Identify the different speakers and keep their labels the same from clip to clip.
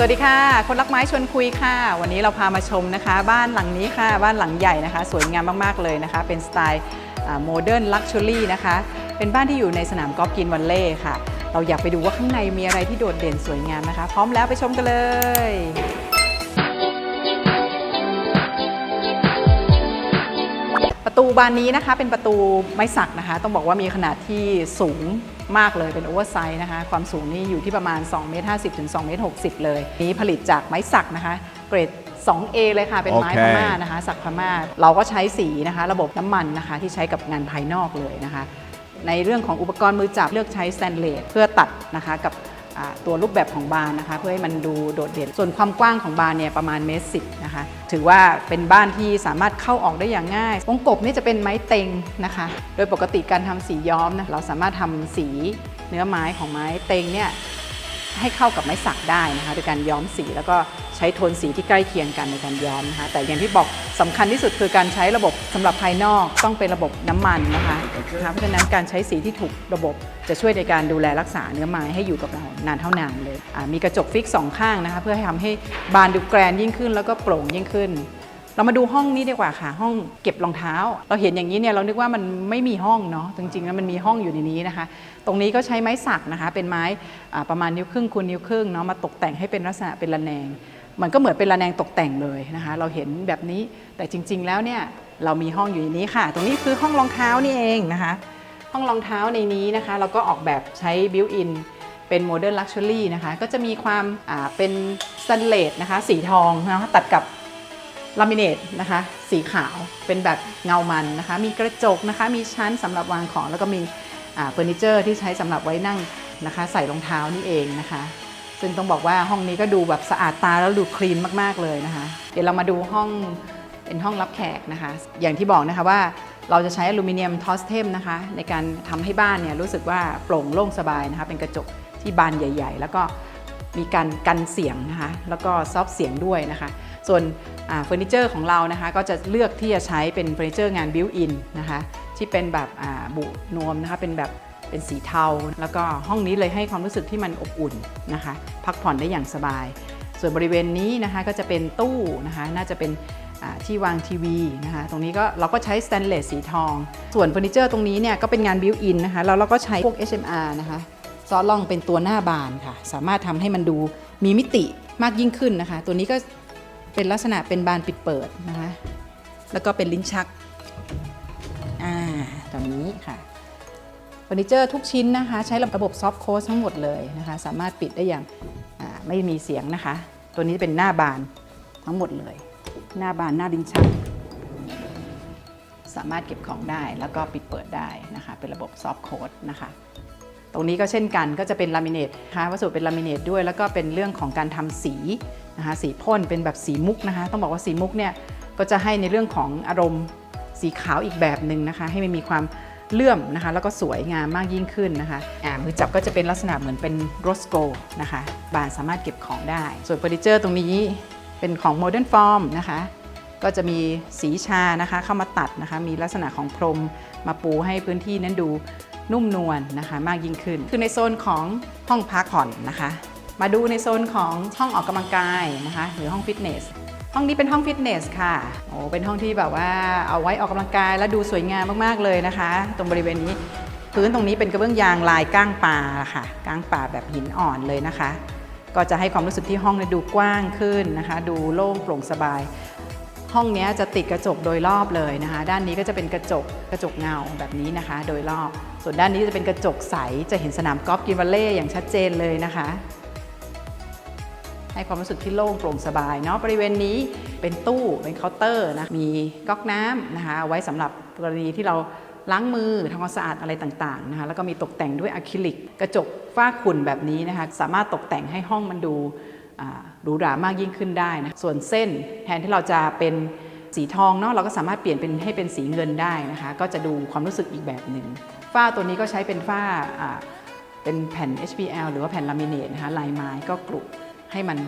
Speaker 1: สวัสดีค่ะ คนรักไม้ชวนคุยค่ะ วันนี้เราพามาชมนะคะ บ้านหลังนี้ค่ะ บ้านหลังใหญ่นะคะ สวยงามมาก ๆ เลยนะคะ เป็นสไตล์โมเดิร์นลักชัวรี่นะคะ เป็นบ้านที่อยู่ในสนามกอล์ฟกินวันเล่ค่ะ เราอยากไปดูว่าข้างในมีอะไรที่โดดเด่นสวยงามนะคะ พร้อมแล้วไปชมกันเลยประตูบานนี้นะคะเป็นประตูไม้สักนะคะ ต้องบอกว่ามีขนาดที่สูง มากเลยเป็นโอเวอร์ไซส์นะคะ ความสูงนี่อยู่ที่ประมาณ2เมตร50ถึง2เมตร60 เลย นี้ผลิตจากไม้สักนะคะ เกรด 2A เลยค่ะ เป็นไม้
Speaker 2: โอเค
Speaker 1: พม่านะคะ สักพม่า เราก็ใช้สีนะคะ ระบบน้ำมันนะคะ ที่ใช้กับงานภายนอกเลยนะคะ ในเรื่องของอุปกรณ์มือจับเลือกใช้สแตนเลสเพื่อตัดนะคะกับอ่า ตัวรูปแบบของบานนะคะ เพื่อให้มันดูโดดเด่น ส่วนความกว้างของบานเนี่ยประมาณเมตรสินะคะ ถือว่าเป็นบ้านที่สามารถเข้าออกได้อย่างง่าย องกบนี่จะเป็นไม้เต็งนะคะ โดยปกติการทำสีย้อมนะเราสามารถทำสีเนื้อไม้ของไม้เต็งเนี่ยให้เข้ากับไม้สักได้นะคะโดยการย้อมสีแล้วก็ ใช้โทนสีที่ใกล้เคียงกันในการย้อมนะคะ แต่อย่างที่บอกสำคัญที่สุดคือการใช้ระบบสำหรับภายนอกต้องเป็นระบบน้ำมันนะคะนะคะเพราะฉะนั้นการใช้สีที่ถูกระบบจะช่วยในการดูแลรักษาเนื้อไม้ให้อยู่กับเรานานเท่านานเลยมีกระจกฟิกสองข้างนะคะเพื่อให้ทำให้บานดูแกรนยิ่งขึ้น แล้วก็โปร่งยิ่งขึ้นเรามาดูห้องนี้ดีกว่าค่ะ ห้องเก็บรองเท้า เราเห็นอย่างนี้เนี่ยเรานึกว่ามันไม่มีห้องเนาะจริงๆแล้วมันมีห้องอยู่ในนี้นะคะ ตรงนี้ก็ใช้ไม้สักนะคะ เป็นไม้ประมาณนิ้วครึ่งคูณนิ้วครึ่งเนาะมาตกแต่งให้เป็นลักษณะเป็นระแนง มันก็เหมือนเป็นระแนงตกแต่งเลยนะคะเราเห็นแบบนี้แต่จริง ๆ แล้วเนี่ยเรามีห้องอยู่ในนี้ค่ะ ตรงนี้คือห้องรองเท้านี่เองนะคะ ห้องรองเท้าในนี้นะคะ เราก็ออกแบบใช้บิวอินเป็นโมเดิร์นลักชัวรี่นะคะก็จะมีความเป็นสแตนเลสนะคะสีทองนะคะตัดกับลามิเนตนะคะสีขาวเป็นแบบเงามันนะคะ มีกระจกนะคะ มีชั้นสำหรับวางของ แล้วก็มีเฟอร์นิเจอร์ที่ใช้สำหรับไว้นั่งนะคะ ใส่รองเท้านี่เองนะคะ ซึ่งต้องบอกว่าห้องนี้ก็ดูแบบสะอาดตาแล้วดูคลีนมากๆเลยนะคะ เดี๋ยวเรามาดูห้องเป็นห้องรับแขกนะคะ อย่างที่บอกนะคะว่าเราจะใช้อลูมิเนียมทอสเทมนะคะ ในการทำให้บ้านเนี่ยรู้สึกว่าโปร่งโล่งสบายนะคะ เป็นกระจกที่บานใหญ่ ๆ แล้วก็มีการกันเสียงนะคะ แล้วก็ซอฟเสียงด้วยนะคะ ส่วนเฟอร์นิเจอร์ของเรานะคะ ก็จะเลือกที่จะใช้เป็นเฟอร์นิเจอร์งานบิวอินนะคะ ที่เป็นแบบบุนวมนะคะเป็นแบบ เป็นสีเทา แล้วก็ห้องนี้เลยให้ความรู้สึกที่มันอบอุ่นนะคะ พักผ่อนได้อย่างสบาย ส่วนบริเวณนี้นะคะก็จะเป็นตู้นะคะ น่าจะเป็นที่วางทีวีนะคะ ตรงนี้ก็เราก็ใช้สแตนเลสสีทอง ส่วนเฟอร์นิเจอร์ตรงนี้เนี่ยก็เป็นงานบิวอินนะคะ แล้วเราก็ใช้พวก HMR นะคะซอล่องเป็นตัวหน้าบานค่ะ สามารถทำให้มันดูมีมิติมากยิ่งขึ้นนะคะ ตัวนี้ก็เป็นลักษณะเป็นบานปิดเปิดนะคะ แล้วก็เป็นลิ้นชัก อ่าตอนนี้ค่ะ เฟอร์นิเจอร์ทุกชิ้นนะคะ ใช้ระบบซอฟต์โค้ดทั้งหมดเลยนะคะ สามารถปิดได้อย่างไม่มีเสียงนะคะ ตัวนี้เป็นหน้าบานทั้งหมดเลย หน้าบานหน้าลิ้นชัก สามารถเก็บของได้แล้วก็ปิดเปิดได้นะคะ เป็นระบบซอฟต์โค้ดนะคะตรงนี้ก็เช่นกันก็จะเป็นลามิเนตนะคะวัสดุเป็นลามิเนตด้วย แล้วก็เป็นเรื่องของการทำสีนะคะสีพ่นเป็นแบบสีมุกนะคะ ต้องบอกว่าสีมุกเนี่ยก็จะให้ในเรื่องของอารมณ์สีขาวอีกแบบหนึ่งนะคะ ให้มันมีความ เลื่อมนะคะแล้วก็สวยงามมากยิ่งขึ้นนะคะอ่ามือจับก็จะเป็นลักษณะเหมือนเป็นโรสโกนะคะบานสามารถเก็บของได้ ส่วนเฟอร์นิเจอร์ตรงนี้เป็นของ Modern Form นะคะก็จะมีสีชานะคะเข้ามาตัดนะคะมีลักษณะของพรมมาปูให้พื้นที่นั้นดูนุ่มนวลนะคะมากยิ่งขึ้น คือในโซนของห้องพักผ่อนนะคะ มาดูในโซนของห้องออกกำลังกายนะคะหรือห้องฟิตเนส ห้องนี้เป็นห้องฟิตเนสค่ะ โอ้เป็นห้องที่แบบว่าเอาไว้ออกกำลังกายและดูสวยงามมากๆเลยนะคะ ตรงบริเวณนี้ พื้นตรงนี้เป็นกระเบื้องยางลายก้างปลาค่ะ ก้างปลาแบบหินอ่อนเลยนะคะ ก็จะให้ความรู้สึกที่ห้องนี่ยดูกว้างขึ้นนะคะ ดูโล่งโปร่งสบาย ห้องนี้จะติดกระจกโดยรอบเลยนะคะ ด้านนี้ก็จะเป็นกระจกกระจกเงาแบบนี้นะคะ โดยรอบ ส่วนด้านนี้จะเป็นกระจกใส จะเห็นสนามกอล์ฟกินวัลเล่อย่างชัดเจนเลยนะคะ ให้ความรู้สึกที่โล่งโปร่งสบายเนาะบริเวณนี้เป็นตู้เป็นเคาน์เตอร์นะมีก๊อกน้ำนะคะไว้สำหรับกรณีที่เราล้างมือทำความสะอาดอะไรต่างๆนะคะแล้วก็มีตกแต่งด้วยอะคริลิก กระจกฝ้าขุ่นแบบนี้นะคะสามารถตกแต่งให้ห้องมันดูหรูหรามากยิ่งขึ้นได้นะส่วนเส้นแทนที่เราจะเป็นสีทองเนาะเราก็สามารถเปลี่ยนเป็นให้เป็นสีเงินได้นะคะ ก็จะดูความรู้สึกอีกแบบหนึ่งฝ้าตัวนี้ก็ใช้เป็นฝ้าอ่าเป็นแผ่น HPL หรือว่าแผ่นลามิเนตนะคะลายไม้ก็กรุ ให้มัน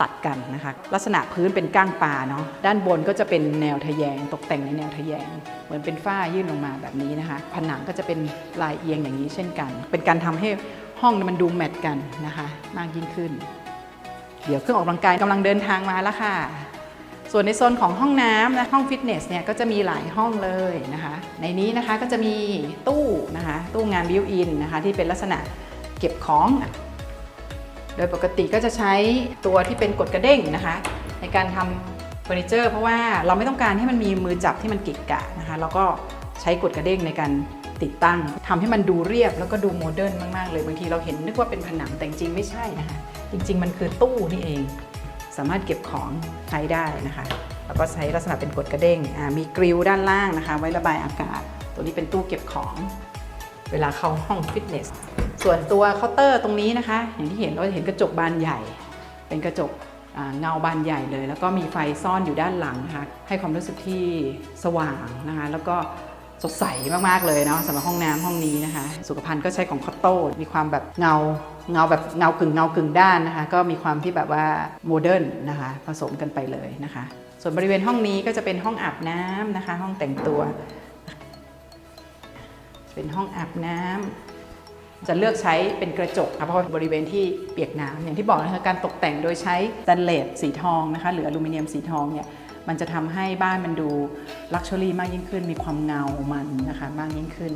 Speaker 1: ตัดกันนะคะลักษณะพื้นเป็นก้างปลาเนาะด้านบนก็จะเป็นแนวทะแยง ตกแต่งในแนวทะแยง เหมือนเป็นฝ้ายื่นลงมาแบบนี้นะคะ ผนังก็จะเป็นลายเอียงอย่างนี้เช่นกัน เป็นการทำให้ห้องมันดูแมทกันนะคะมากยิ่งขึ้น เดี๋ยวเครื่องออกกำลังกายกำลังเดินทางมาแล้วค่ะ ส่วนในโซนของห้องน้ำและห้องฟิตเนสเนี่ยก็จะมีหลายห้องเลยนะคะ ในนี้นะคะก็จะมีตู้นะคะตู้งานบิวอินนะคะที่เป็นลักษณะเก็บของ โดยปกติก็จะใช้ตัวที่เป็นกดกระเด้งนะคะ ในการทำเฟอร์นิเจอร์ เพราะว่าเราไม่ต้องการให้มันมีมือจับที่มันกิกกะนะคะเราก็ใช้กดกระเด้งในการติดตั้งทำให้มันดูเรียบแล้วก็ดูโมเดิร์นมาก ๆ เลยบางทีเราเห็นนึกว่าเป็นผนังแต่จริงไม่ใช่นะคะ จริง ๆ มันคือตู้นี่เอง สามารถเก็บของใช้ได้นะคะ แล้วก็ใช้ลักษณะเป็นกดกระเด้งมีกริลด้านล่างนะคะ ไว้ระบายอากาศ ตัวนี้เป็นตู้เก็บของ เวลาเข้าห้องฟิตเนส ส่วนตัวเคาน์เตอร์ตรงนี้นะคะ อย่างที่เห็นเราจะเห็นกระจกบานใหญ่ เป็นกระจกเงาบานใหญ่เลย แล้วก็มีไฟซ่อนอยู่ด้านหลังนะคะให้ความรู้สึกที่สว่างนะคะแล้วก็สดใสมากๆเลยเนาะสำหรับห้องน้ำห้องนี้นะคะ สุขภัณฑ์ก็ใช้ของคอตโต้มีความแบบเงาเงาแบบเงากึ่งเงากึ่งด้านนะคะ ก็มีความที่แบบว่าโมเดิร์นนะคะผสมกันไปเลยนะคะ ส่วนบริเวณห้องนี้ก็จะเป็นห้องอาบน้ำนะคะ ห้องแต่งตัว เป็นห้องอาบน้ำ จะเลือกใช้เป็นกระจกค่ะเพราะบริเวณที่เปียกน้ำอย่างที่บอกนะคะการตกแต่งโดยใช้สแตนเลสสีทองนะคะหรืออลูมิเนียมสีทองเนี่ยมันจะทำให้บ้านมันดูลักชัวรี่มากยิ่งขึ้น มีความเงามันนะคะมากยิ่งขึ้น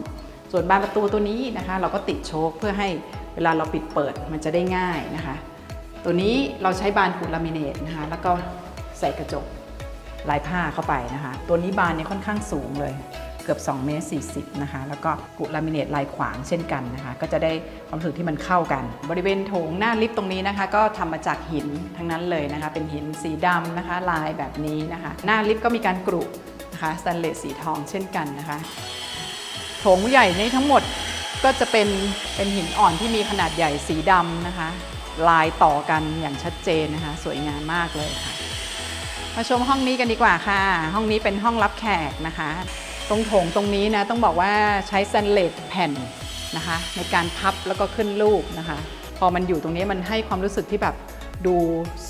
Speaker 1: ส่วนบานประตูตัวนี้นะคะ เราก็ติดโชคเพื่อให้เวลาเราปิดเปิดมันจะได้ง่ายนะคะ ตัวนี้เราใช้บานขูดลามิเนตนะคะ แล้วก็ใส่กระจกลายผ้าเข้าไปนะคะ ตัวนี้บานเนี่ยค่อนข้างสูงเลย กือบ2เมตร40นะคะแล้วก็กุลามิเนตลายขวางเช่นกันนะคะก็จะได้ความรู้สึกที่มันเข้ากัน บริเวณโถงหน้าลิฟต์ตรงนี้นะคะ ก็ทำมาจากหินทั้งนั้นเลยนะคะเป็นหินสีดำนะคะลายแบบนี้นะคะหน้าลิฟต์ก็มีการกรุนะคะสแตนเลสสีทองเช่นกันนะคะโถงใหญ่ในทั้งหมดก็จะเป็นเป็นหินอ่อนที่มีขนาดใหญ่สีดำนะคะ ลายต่อกันอย่างชัดเจนนะคะ สวยงามมากเลยค่ะ มาชมห้องนี้กันดีกว่าค่ะ ห้องนี้เป็นห้องรับแขกนะคะ ตรงโถงตรงนี้นะต้องบอกว่าใช้สแตนเลสแผ่นนะคะในการพับแล้วก็ขึ้นรูปนะคะ พอมันอยู่ตรงนี้มันให้ความรู้สึกที่แบบดู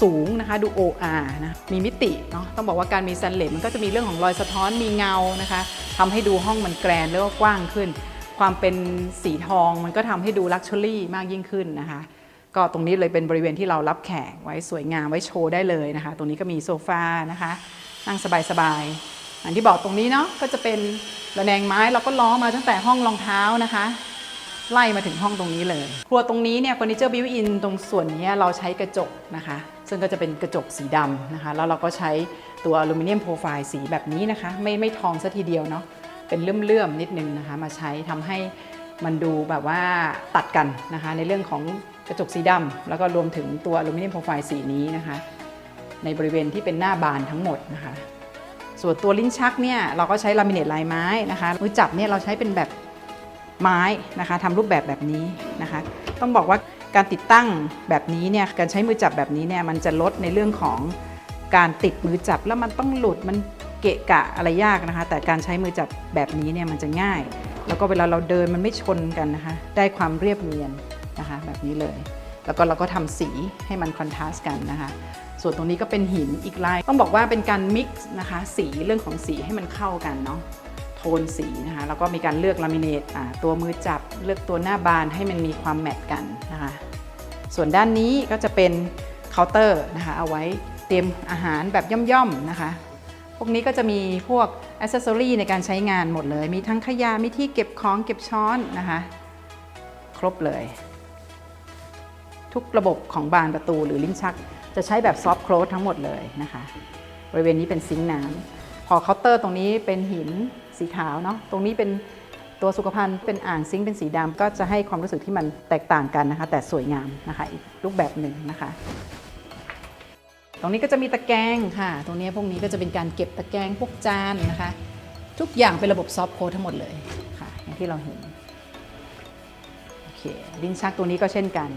Speaker 1: สูงนะคะดูโออานะมีมิติเนาะต้องบอกว่าการมีสแตนเลสมันก็จะมีเรื่องของรอยสะท้อนมีเงานะคะทำให้ดูห้องมันแกรนแล้วก็กว้างขึ้น ความเป็นสีทองมันก็ทำให้ดูลักชัวรี่มากยิ่งขึ้นนะคะก็ตรงนี้เลยเป็นบริเวณที่เรารับแขกไว้สวยงามไว้โชว์ได้เลยนะคะ ตรงนี้ก็มีโซฟานะคะ นั่งสบายๆ อย่างที่บอกตรงนี้เนาะก็จะเป็นระแนงไม้เราก็ล้อมาตั้งแต่ห้องรองเท้านะคะ ไล่มาถึงห้องตรงนี้เลย ครัวตรงนี้เนี่ยเฟอร์นิเจอร์บิวอินตรงส่วนนี้เราใช้กระจกนะคะ ซึ่งก็จะเป็นกระจกสีดำนะคะ แล้วเราก็ใช้ตัวอลูมิเนียมโปรไฟล์สีแบบนี้นะคะ ไม่ไม่ทองซะทีเดียวเนาะเป็นเลื่อมๆนิดนึงนะคะ มาใช้ทำให้มันดูแบบว่าตัดกันนะคะ ในเรื่องของกระจกสีดำแล้วก็รวมถึงตัวอลูมิเนียมโปรไฟล์สีนี้นะคะ ในบริเวณที่เป็นหน้าบานทั้งหมดนะคะ ส่วนตัวลิ้นชักเนี่ยเราก็ใช้ลามิเนตลายไม้นะคะมือจับเนี่ยเราใช้เป็นแบบไม้นะคะทำรูปแบบแบบนี้นะคะ ต้องบอกว่าการติดตั้งแบบนี้เนี่ยการใช้มือจับแบบนี้เนี่ยมันจะลดในเรื่องของการติดมือจับแล้วมันต้องหลุดมันเกะกะอะไรยากนะคะ แต่การใช้มือจับแบบนี้เนี่ยมันจะง่าย แล้วก็เวลาเราเดินมันไม่ชนกันนะคะ ได้ความเรียบเนียนนะคะ แบบนี้เลย แล้วก็เราก็ทำสีให้มันคอนทราสต์กันนะคะ ส่วนตรงนี้ก็เป็นหินอีกลาย ต้องบอกว่าเป็นการมิกซ์นะคะสีเรื่องของสีให้มันเข้ากันเนาะโทนสีนะคะแล้วก็มีการเลือกลามิเนตตัวมือจับเลือกตัวหน้าบานให้มันมีความแมทกันนะคะส่วนด้านนี้ก็จะเป็นเคาน์เตอร์นะคะเอาไว้เตรียมอาหารแบบย่อมๆนะคะ พวกนี้ก็จะมีพวกอ c เซสซอรี่ในการใช้งานหมดเลย มีทั้งขยะมีที่เก็บของเก็บช้อนนะคะ ครบเลย ทุกระบบของบานประตูหรือลิ้นชัก จะใช้แบบซอฟต์โคลสทั้งหมดเลยนะคะ บริเวณนี้เป็นซิงค์น้ำพอเคาน์เตอร์ตรงนี้เป็นหินสีขาวเนาะตรงนี้เป็นตัวสุขภัณฑ์เป็นอ่างซิงค์เป็นสีดำก็จะให้ความรู้สึกที่มันแตกต่างกันนะคะ แต่สวยงามนะคะอีกรูปแบบหนึ่งนะคะ ตรงนี้ก็จะมีตะแกรงค่ะ ตรงนี้พวกนี้ก็จะเป็นการเก็บตะแกรงพวกจานนะคะ ทุกอย่างเป็นระบบซอฟต์โคดทั้งหมดเลยค่ะ อย่างที่เราเห็นโอเคลิ้นชักตัวนี้ก็เช่นกัน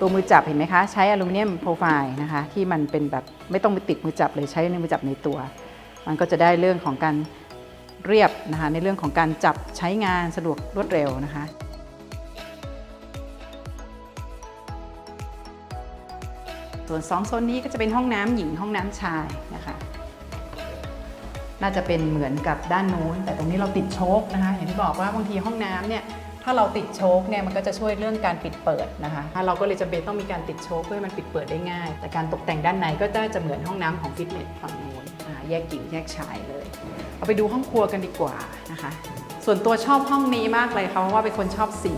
Speaker 1: ตัวมือจับเห็นไหมคะใช้อลูมิเนียมโปรไฟล์นะคะที่มันเป็นแบบไม่ต้องไปติดมือจับเลยใช้ในมือจับในตัว มันก็จะได้เรื่องของการเรียบนะคะในเรื่องของการจับใช้งานสะดวกรวดเร็วนะคะส่วนสองโซนนี้ก็จะเป็นห้องน้ำหญิงห้องน้ำชายนะคะ น่าจะเป็นเหมือนกับด้านนู้น แต่ตรงนี้เราติดโชคนะคะอย่างที่บอกว่าบางทีห้องน้ำเนี่ย ถ้าเราติดโชคเนี่ยมันก็จะช่วยเรื่องการปิดเปิดนะคะถ้าเราก็เลยจำเป็นต้องมีการติดโชคเพื่อให้มันปิดเปิดได้ง่าย แต่การตกแต่งด้านในก็จะเหมือนห้องน้ำของฟิตเนสฝั่งโน้นแยกหญิงแยกชายเลย เอาไปดูห้องครัวกันดีกว่านะคะส่วนตัวชอบห้องนี้มากเลยค่ะเพราะว่าเป็นคนชอบสี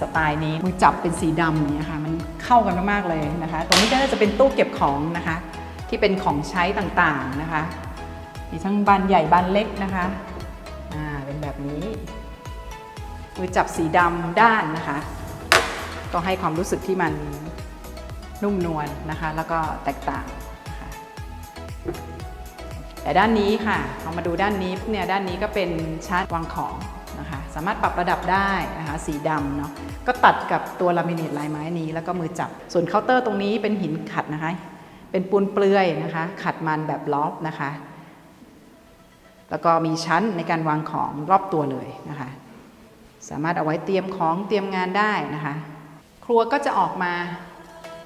Speaker 1: สไตล์นี้มือจับเป็นสีดำอย่างเนี่ยค่ะมันเข้ากันมากๆเลยนะคะ ตรงนี้ก็จะเป็นตู้เก็บของนะคะ ที่เป็นของใช้ต่างๆนะคะมีทั้งบานใหญ่บานเล็กนะคะ มือจับสีดำด้านนะคะ ก็ให้ความรู้สึกที่มันนุ่มนวลนะคะ แล้วก็แตกต่างแต่ด้านนี้ค่ะเอามาดูด้านนี้เนี่ยด้านนี้ก็เป็นชาร์จวางของนะคะ สามารถปรับระดับได้นะคะ สีดำเนาะก็ตัดกับตัวลามิเนตลายไม้นี้ แล้วก็มือจับส่วนเคาน์เตอร์ตรงนี้เป็นหินขัดนะคะ เป็นปูนเปลือยนะคะ ขัดมันแบบลอฟนะคะ แล้วก็มีชั้นในการวางของรอบตัวเลยนะคะ สามารถเอาไว้เตรียมของเตรียมงานได้นะคะ ครัวก็จะออกมา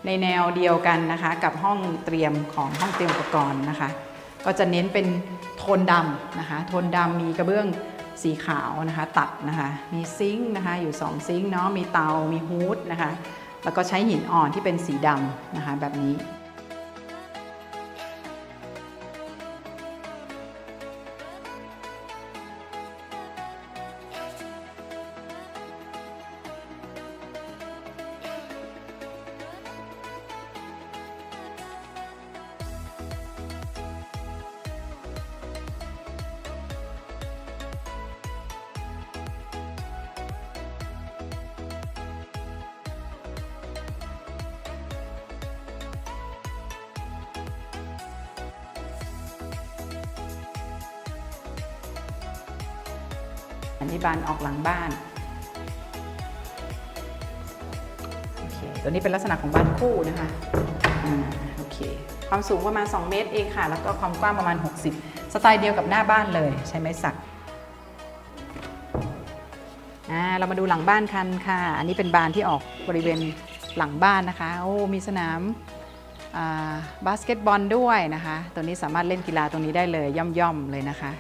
Speaker 1: ในแนวเดียวกันนะคะ กับห้องเตรียมของห้องเตรียมอุปกรณ์นะคะ ก็จะเน้นเป็นโทนดำนะคะ โทนดำมีกระเบื้องสีขาวนะคะ ตัดนะคะ มีซิงค์นะคะ อยู่ 2 ซิงค์เนาะมีเตา มีฮูดนะคะ แล้วก็ใช้หินอ่อนที่เป็นสีดำนะคะแบบนี้ อันนี้บานออกหลังบ้านโอเคตัวนี้เป็นลักษณะของบ้านคู่นะคะอ่าโอเคความสูงประมาณ 2 เมตรเองค่ะ แล้วก็ความกว้างประมาณ 60 สไตล์เดียวกับหน้าบ้านเลย ใช้ไม้สักอ่าเรามาดูหลังบ้านกันค่ะ อันนี้เป็นบานที่ออกบริเวณหลังบ้านนะคะ โอ้ มีสนามบาสเกตบอลด้วยนะคะ ตัวนี้สามารถเล่นกีฬาตรงนี้ได้เลยย่อมๆเลยนะคะ